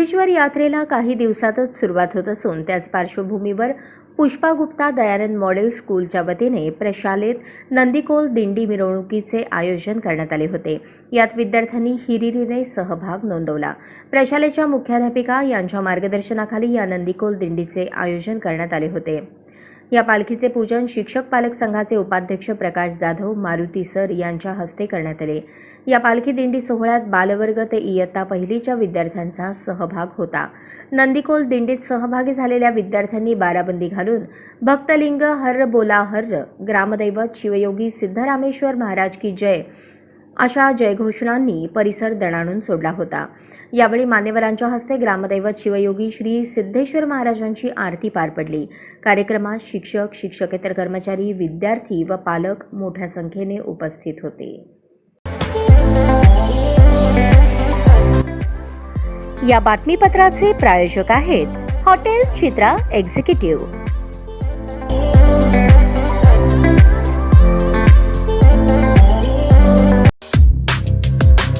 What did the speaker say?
सिद्धेश्वर यात्रेला काही दिवसातच सुरुवात होत असून त्याच पार्श्वभूमीवर पुष्पा गुप्ता दयानंद मॉडेल स्कूलच्या वतीने प्रशालेत नंदीकोल दिंडी मिरवणुकीचे आयोजन करण्यात आले होते. यात विद्यार्थ्यांनी हिरिरीने सहभाग नोंदवला. प्रशालेच्या मुख्याध्यापिका यांच्या मार्गदर्शनाखाली या नंदीकोल दिंडीचे आयोजन करण्यात आले होते. या पालखीचे पूजन शिक्षक पालक संघाचे उपाध्यक्ष प्रकाश जाधव मारुती सर यांच्या हस्ते करण्यात आले. या पालखी दिंडी सोहळ्यात बालवर्ग ते इयत्ता पहिलीच्या विद्यार्थ्यांचा सहभाग होता. नंदीकोल दिंडीत सहभागी झालेल्या विद्यार्थ्यांनी बाराबंदी घालून भक्तलिंग हर्र बोला हर्र ग्रामदैवत शिवयोगी सिद्धरामेश्वर महाराज की जय अशा जयघोषणांनी परिसर दणाणून सोडला होता. यावेळी मान्यवरांच्या हस्ते ग्रामदैवत शिवयोगी श्री सिद्धेश्वर महाराजांची आरती पार पडली. कार्यक्रमात शिक्षक शिक्षकेतर कर्मचारी विद्यार्थी व पालक मोठ्या संख्येने उपस्थित होते. या बातमीपत्राचे प्रायोजक आहेत हॉटेल चित्रा एक्झिक्युटिव्ह.